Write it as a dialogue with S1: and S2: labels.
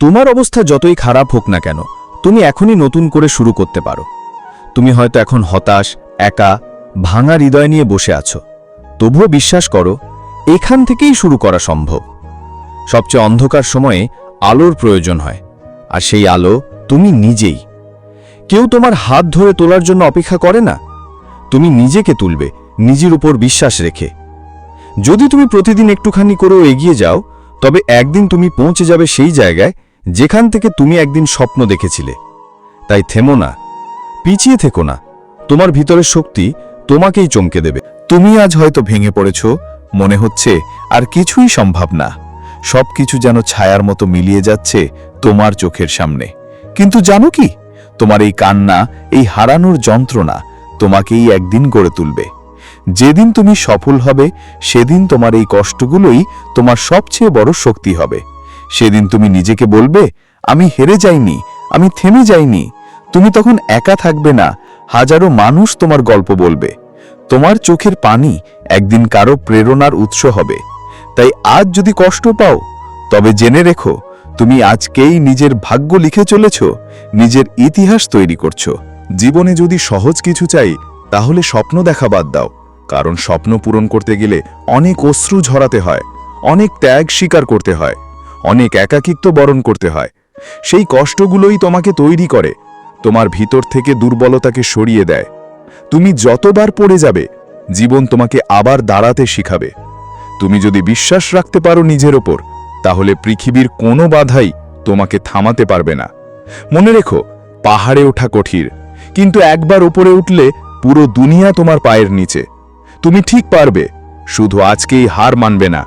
S1: তোমার অবস্থা যতই খারাপ হোক না কেন, তুমি এখনই নতুন করে শুরু করতে পারো। তুমি হয়তো এখন হতাশ, একা, ভাঙা হৃদয় নিয়ে বসে আছো। তবুও বিশ্বাস করো, এখান থেকেই শুরু করা সম্ভব। সবচেয়ে অন্ধকার সময়ে আলোর প্রয়োজন হয়, আর সেই আলো তুমি নিজেই। কেউ তোমার হাত ধরে তোলার জন্য অপেক্ষা করে না। তুমি নিজেকে তুলবে, নিজের উপর বিশ্বাস রেখে। যদি তুমি প্রতিদিন একটুখানি করেও এগিয়ে যাও, তবে একদিন তুমি পৌঁছে যাবে সেই জায়গায় যেখান থেকে তুমি একদিন স্বপ্ন দেখেছিলে। তাই থেমো না, পিছিয়ে থেকো না, তোমার ভিতরের শক্তি তোমাকেই চমকে দেবে।
S2: তুমি আজ হয়তো ভেঙে পড়েছ, মনে হচ্ছে আর কিছুই সম্ভব না। সবকিছু যেন ছায়ার মতো মিলিয়ে যাচ্ছে তোমার চোখের সামনে। কিন্তু জানো কি? তোমার এই কান্না, এই হারানোর যন্ত্রণা তোমাকেই একদিন গড়ে তুলবে। যেদিন তুমি সফল হবে, সেদিন তোমার এই কষ্টগুলোই তোমার সবচেয়ে বড় শক্তি হবে। সেদিন তুমি নিজেকে বলবে, আমি হেরে যাইনি, আমি থেমে যাইনি। তুমি তখন একা থাকবে না, হাজারো মানুষ তোমার গল্প বলবে। তোমার চোখের পানি একদিন কারও প্রেরণার উৎস হবে। তাই আজ যদি কষ্ট পাও, তবে জেনে রেখো, তুমি আজকেই নিজের ভাগ্য লিখে চলেছ, নিজের ইতিহাস তৈরি করছ। জীবনে যদি সহজ কিছু চাই, তাহলে স্বপ্ন দেখা বাদ দাও। কারণ স্বপ্ন পূরণ করতে গেলে অনেক অশ্রু ঝরাতে হয়, অনেক ত্যাগ স্বীকার করতে হয়। অনেক একাকিত্ব বরণ করতে হয়। সেই কষ্টগুলোই তোমাকে তৈরি করে, তোমার ভিতর থেকে দুর্বলতাকে সরিয়ে দেয়। তুমি যতবার পড়ে যাবে, জীবন তোমাকে আবার দাঁড়াতে শিখাবে। তুমি যদি বিশ্বাস রাখতে পারো নিজের ওপর, তাহলে পৃথিবীর কোনো বাধাই তোমাকে থামাতে পারবে না। মনে রেখো, পাহাড়ে ওঠা কঠির কিন্তু একবার ওপরে উঠলে পুরো দুনিয়া তোমার পায়ের নিচে। তুমি ঠিক পারবে, শুধু আজকেই হার মানবে না।